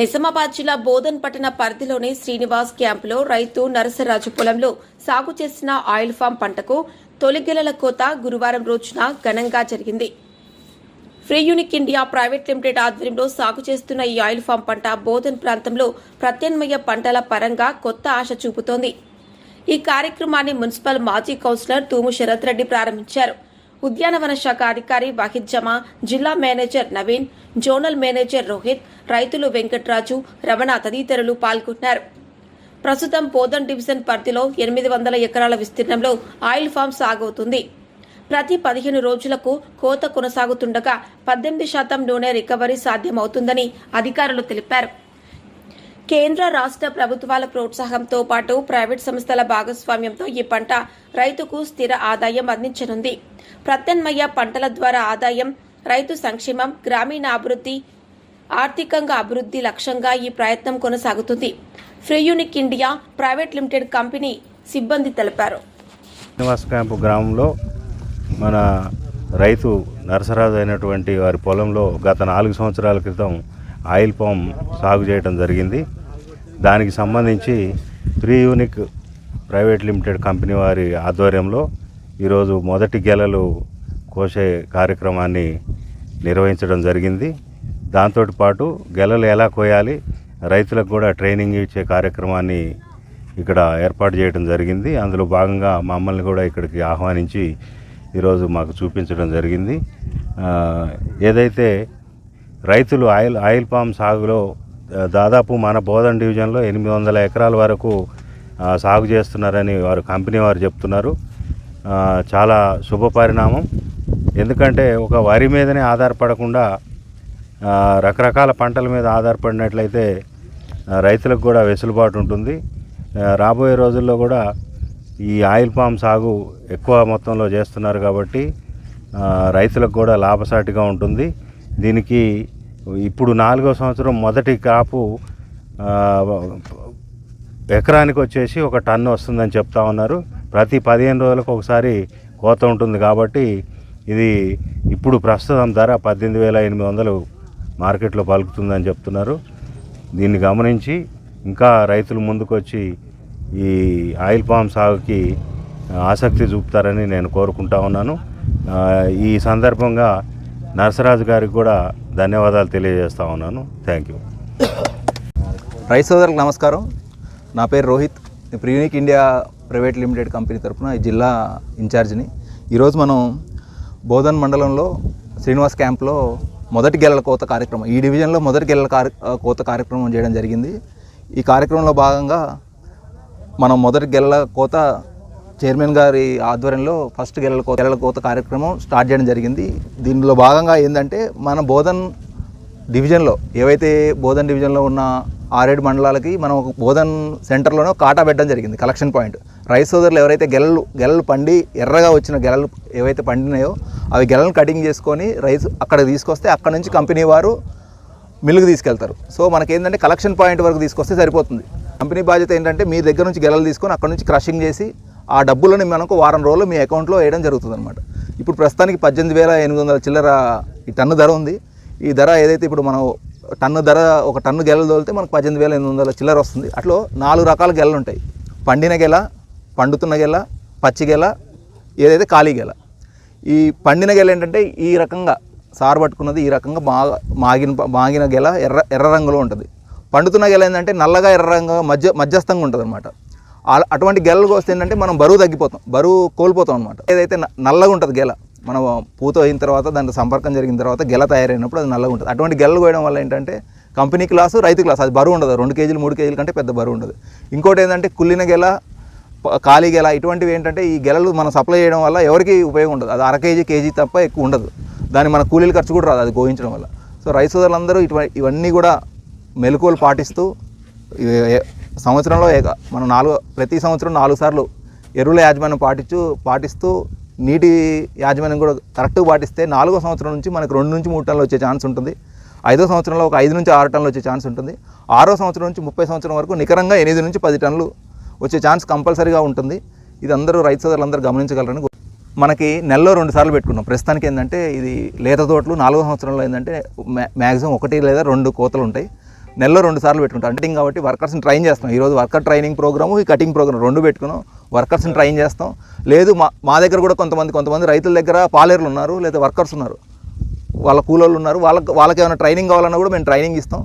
నిజామాబాద్ జిల్లా బోధన్ పట్టణ పరిధిలోని శ్రీనివాస్ క్యాంపులో రైతు నరసరాజు పొలంలో సాగు చేసిన ఆయిల్ ఫామ్ పంటకు తొలి గెలల కోత గురువారం రోజున ఘనంగా జరిగింది. Free unique India private limited ఆధ్వర్యంలో సాగు చేస్తున్న ఈ ఆయిల్ ఫామ్ పంట బోధన్ ప్రాంతంలో ప్రత్యామ్నాయ పంటల పరంగా కొత్త ఆశ చూపుతోంది. ఈ కార్యక్రమాన్ని మున్సిపల్ మాజీ కౌన్సిలర్ తూము శరత్ రెడ్డి ప్రారంభించారు. ఉద్యానవన శాఖ అధికారి వాహిద్ జమా జిల్లా manager Naveen zonal manager Rohit రైతులు వెంకట్రాజు రమణ తదితరులు పాల్గొన్నారు. ప్రస్తుతం పోదన్ డివిజన్ పరిధిలో ఎనిమిది వందల ఎకరాల విస్తీర్ణంలో ఆయిల్ ఫామ్ సాగవుతుంది. ప్రతి పదిహేను రోజులకు కోత కొనసాగుతుండగా పద్దెనిమిది శాతం నూనె రికవరీ సాధ్యమవుతుందని అధికారులు తెలిపారు. కేంద్ర రాష్ట్ర ప్రభుత్వాల ప్రోత్సాహంతో పాటు ప్రైవేట్ సంస్థల భాగస్వామ్యంతో ఈ పంట రైతుకు స్థిర ఆదాయం అందించనుంది. ప్రత్యామ్నాయ పంటల ద్వారా ఆదాయం రైతు సంక్షేమం గ్రామీణ అభివృద్ధి ఆర్థికంగా అభివృద్ధి లక్ష్యంగా ఈ ప్రయత్నం కొనసాగుతుంది. Free unique India private limited company సిబ్బంది తెలిపారు. శ్రీనివాస క్యాంపు గ్రామంలో మన రైతు నరసరాజు అయినటువంటి వారి పొలంలో గత నాలుగు సంవత్సరాల క్రితం ఆయిల్ పామ్ సాగు చేయడం జరిగింది. దానికి సంబంధించి pre unique private limited company వారి ఆధ్వర్యంలో ఈరోజు మొదటి గెలలు కోసే కార్యక్రమాన్ని నిర్వహించడం జరిగింది. దాంతో పాటు గెలలు ఎలా కోయాలి రైతులకు కూడా ట్రైనింగ్ ఇచ్చే కార్యక్రమాన్ని ఇక్కడ ఏర్పాటు చేయడం జరిగింది. అందులో భాగంగా మమ్మల్ని కూడా ఇక్కడికి ఆహ్వానించి ఈరోజు మాకు చూపించడం జరిగింది. ఏదైతే రైతులు ఆయిల్ ఆయిల్ పామ్ సాగులో దాదాపు మన బోధన్ డివిజన్లో ఎనిమిది వందల ఎకరాల వరకు సాగు చేస్తున్నారని వారు కంపెనీ వారు చెప్తున్నారు. చాలా శుభ పరిణామం. ఎందుకంటే ఒక వరి మీదనే ఆధారపడకుండా రకరకాల పంటల మీద ఆధారపడినట్లయితే రైతులకు కూడా వెసులుబాటు ఉంటుంది. రాబోయే రోజుల్లో కూడా ఈ ఆయిల్ పామ్ సాగు ఎక్కువ మొత్తంలో చేస్తున్నారు కాబట్టి రైతులకు కూడా లాభసాటిగా ఉంటుంది. దీనికి ఇప్పుడు నాలుగో సంవత్సరం మొదటి కాపు ఎకరానికి వచ్చేసి ఒక టన్ను వస్తుందని చెప్తా ఉన్నారు. ప్రతి పదిహేను రోజులకు ఒకసారి కోత ఉంటుంది కాబట్టి ఇది ఇప్పుడు ప్రస్తుతం ధర పద్దెనిమిది వేల ఎనిమిది వందలు మార్కెట్లో పలుకుతుందని చెప్తున్నారు. దీన్ని గమనించి ఇంకా రైతులు ముందుకొచ్చి ఈ ఆయిల్ పామ్ సాగుకి ఆసక్తి చూపుతారని నేను కోరుకుంటా ఉన్నాను. ఈ సందర్భంగా నరసరాజు గారికి కూడా ధన్యవాదాలు తెలియజేస్తా ఉన్నాను. థ్యాంక్ యూ రైతు సోదరులకు నమస్కారం. నా పేరు రోహిత్. నేను ఇండియా ప్రైవేట్ లిమిటెడ్ కంపెనీ తరఫున ఈ జిల్లా ఇన్ఛార్జిని. ఈరోజు మనం బోధన్ మండలంలో శ్రీనివాస్ క్యాంప్లో మొదటి గెలల కోత కార్యక్రమం ఈ డివిజన్లో మొదటి గెలల కోత కార్యక్రమం చేయడం జరిగింది. ఈ కార్యక్రమంలో భాగంగా మనం మొదటి గెలల కోత చైర్మన్ గారి ఆధ్వర్యంలో ఫస్ట్ గెలల కోత గెలల కోత కార్యక్రమం స్టార్ట్ చేయడం జరిగింది. దీనిలో భాగంగా ఏంటంటే మన బోధన్ డివిజన్లో ఏవైతే బోధన్ డివిజన్లో ఉన్న ఆరేడు మండలాలకి మనం ఒక బోధన్ సెంటర్లోనే కాటా పెట్టడం జరిగింది కలెక్షన్ పాయింట్. రైస్ సోదరులు ఎవరైతే గెలలు గెలలు పండి ఎర్రగా వచ్చిన గెలలు ఏవైతే పండినాయో అవి గెలలను కటింగ్ చేసుకొని రైస్ అక్కడ తీసుకొస్తే అక్కడ నుంచి కంపెనీ వారు మిల్లుకు తీసుకెళ్తారు. సో మనకి ఏంటంటే కలెక్షన్ పాయింట్ వరకు తీసుకొస్తే సరిపోతుంది. కంపెనీ బాధ్యత ఏంటంటే మీ దగ్గర నుంచి గెలలు తీసుకొని అక్కడ నుంచి క్రషింగ్ చేసి ఆ డబ్బులను మనకు వారం రోజులు మీ అకౌంట్లో వేయడం జరుగుతుంది అనమాట ఇప్పుడు ప్రస్తుతానికి పద్దెనిమిది వేల ఎనిమిది వందల చిల్లర ఈ టన్ను ధర ఉంది. ఈ ధర ఏదైతే ఇప్పుడు మనం టన్ను ధర ఒక టన్ను గెలలు తోలితే మనకు పద్దెనిమిది వేల ఎనిమిది వందల చిల్లర వస్తుంది. అట్లా నాలుగు రకాల గెలలు ఉంటాయి. పండిన గెల పండుతున్న గెల పచ్చి గెల ఏదైతే ఖాళీ గెల. ఈ పండిన గెల ఏంటంటే ఈ రకంగా సారు పట్టుకున్నది ఈ రకంగా మాగ మాగిన మాగిన గెల ఎర్ర ఎర్ర రంగులో ఉంటుంది. పండుతున్న గెల ఏంటంటే నల్లగా ఎర్ర రంగు మధ్య మధ్యస్థంగా ఉంటుంది అనమాట అటువంటి గెలలకు వస్తే ఏంటంటే మనం బరువు తగ్గిపోతాం బరువు కోల్పోతాం అనమాట ఏదైతే న- నల్లగా ఉంటుంది గెల మనం పూత అయిన తర్వాత దాంట్లో సంపర్కం జరిగిన తర్వాత గెల తయారైనప్పుడు అది నల్లగా ఉంటుంది. అటువంటి గెలలు కోయడం వల్ల ఏంటంటే కంపెనీ క్లాసు రైతు క్లాస్ అది బరువు ఉండదు. రెండు కేజీలు మూడు కేజీల కంటే పెద్ద బరువు ఉండదు. ఇంకోటి ఏంటంటే కుళ్ళిన గెల ఖాళీ గెల ఇటువంటివి ఏంటంటే ఈ గెలలు మనం సప్లై చేయడం వల్ల ఎవరికి ఉపయోగం ఉండదు. అది అర కేజీ కేజీ తప్ప ఎక్కువ ఉండదు. దాని మన కూలీల ఖర్చు కూడా రాదు అది గోయించడం వల్ల. సో రైతు సోదరులందరూ ఇటువంటి ఇవన్నీ కూడా మెలకువలు పాటిస్తూ సంవత్సరంలో ఏక- మనం నాలుగు ప్రతి సంవత్సరం నాలుగు సార్లు ఎరువుల యాజమాన్యం పాటించు పాటిస్తూ నీటి యాజమాన్యం కూడా కరెక్ట్గా పాటిస్తే నాలుగో సంవత్సరం నుంచి మనకు రెండు నుంచి మూడు టన్నులు వచ్చే ఛాన్స్ ఉంటుంది. ఐదో సంవత్సరంలో ఒక ఐదు నుంచి ఆరు టన్నులు వచ్చే ఛాన్స్ ఉంటుంది. ఆరో సంవత్సరం నుంచి ముప్పై సంవత్సరం వరకు నికరంగా ఎనిమిది నుంచి పది టన్నులు వచ్చే ఛాన్స్ కంపల్సరీగా ఉంటుంది. ఇది అందరూ రైతు సోదరులందరూ గమనించగలరని మనకి నెలలో రెండు సార్లు పెట్టుకున్నాం. ప్రస్తుతానికి ఏంటంటే ఇది లేత తోటలు నాలుగో సంవత్సరంలో ఏంటంటే మ్యాక్సిమం ఒకటి లేదా రెండు కోతలు ఉంటాయి. నెలలో రెండు సార్లు పెట్టుకుంటాం. అంటే కాబట్టి వర్కర్స్ని ట్రైన్ చేస్తాం. ఈరోజు వర్కర్ ట్రైనింగ్ ప్రోగ్రాము ఈ కటింగ్ ప్రోగ్రామ్ రెండు పెట్టుకున్నాం. వర్కర్స్ని ట్రైన్ చేస్తాం. లేదు మా మా దగ్గర కూడా కొంతమంది కొంతమంది రైతుల దగ్గర పాలేర్లు ఉన్నారు లేదా వర్కర్స్ ఉన్నారు. వాళ్ళ కూలోళ్ళు ఉన్నారు. వాళ్ళకి వాళ్ళకి ఏమైనా ట్రైనింగ్ కావాలన్నా కూడా మేము ట్రైనింగ్ ఇస్తాం.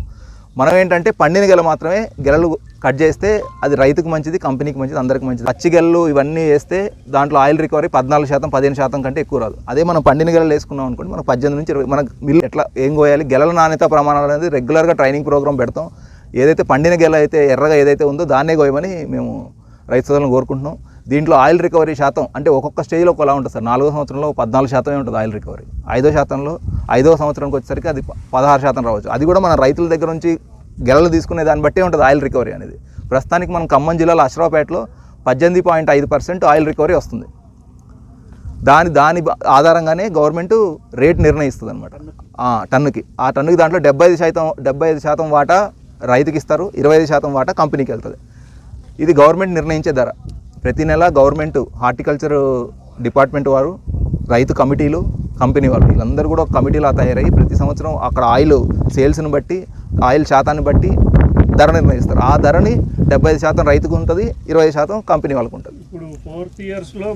మనం ఏంటంటే పండిన గెల మాత్రమే గెలలు కట్ చేస్తే అది రైతుకు మంచిది కంపెనీకి మంచిది అందరికి మంచిది. పచ్చి గెలలు ఇవన్నీ వేస్తే దాంట్లో ఆయిల్ రికవరీ పద్నాలుగు శాతం పదిహేను శాతం కంటే ఎక్కువ రాదు. అదే మనం పండిన గెలలు వేసుకున్నాం అనుకోండి మనకు పద్దెనిమిది నుంచి ఇరవై మనకు మిల్లు ఎట్లా ఏం కోయాలి? గెలల నాణ్యత ప్రమాణాలు అనేది రెగ్యులర్గా ట్రైనింగ్ ప్రోగ్రామ్ పెడతాం. ఏదైతే పండిన గెల అయితే ఎర్రగా ఏదైతే ఉందో దాన్నే కోయమని మేము రైతు సోదరులను కోరుకుంటున్నాం. దీంట్లో ఆయిల్ రికవరీ శాతం అంటే ఒక్కొక్క స్టేజ్లో ఒకలా ఉంటుంది సార్. నాలుగో సంవత్సరంలో పద్నాలుగు శాతమే ఉంటుంది ఆయిల్ రికవరీ. ఐదో శాతంలో ఐదో సంవత్సరానికి వచ్చేసరికి అది పదహారు శాతం రావచ్చు. అది కూడా మన రైతుల దగ్గర నుంచి గెలలు తీసుకునే దాన్ని బట్టే ఉంటుంది ఆయిల్ రికవరీ అనేది. ప్రస్తుతానికి మనం ఖమ్మం జిల్లాలో అశ్రాపేటలో పద్దెనిమిది పాయింట్ ఐదు పర్సెంట్ ఆయిల్ రికవరీ వస్తుంది. దాని దాని ఆధారంగానే గవర్నమెంట్ రేట్ నిర్ణయిస్తుంది అనమాట టన్నుకి. ఆ టన్నుకి దాంట్లో డెబ్బై ఐదు శాతం డెబ్బై ఐదు శాతం వాటా రైతుకి ఇస్తారు ఇరవై ఐదు శాతం వాటా కంపెనీకి వెళ్తుంది. ఇది గవర్నమెంట్ నిర్ణయించే ధర. ప్రతి నెల గవర్నమెంట్ హార్టికల్చర్ డిపార్ట్మెంట్ వారు రైతు కమిటీలు కంపెనీ వాళ్ళు వీళ్ళందరూ కూడా ఒక కమిటీలా తయారయ్యి ప్రతి సంవత్సరం అక్కడ ఆయిల్ సేల్స్ని బట్టి ఆయిల్ శాతాన్ని బట్టి ధర నిర్ణయిస్తారు. ఆ ధరని డెబ్బై ఐదు శాతం రైతుకు ఉంటుంది ఇరవై ఐదు శాతం కంపెనీ వాళ్ళకు ఉంటుంది. ఇప్పుడు ఫోర్త్ ఇయర్స్లో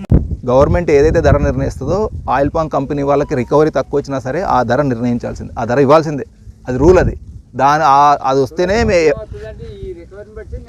గవర్నమెంట్ ఏదైతే ధర నిర్ణయిస్తుందో ఆయిల్ పామ్ కంపెనీ వాళ్ళకి రికవరీ తక్కువ వచ్చినా సరే ఆ ధర నిర్ణయించాల్సిందే. ఆ ధర ఇవ్వాల్సిందే. అది రూల్ అది. దాని అది వస్తేనే మే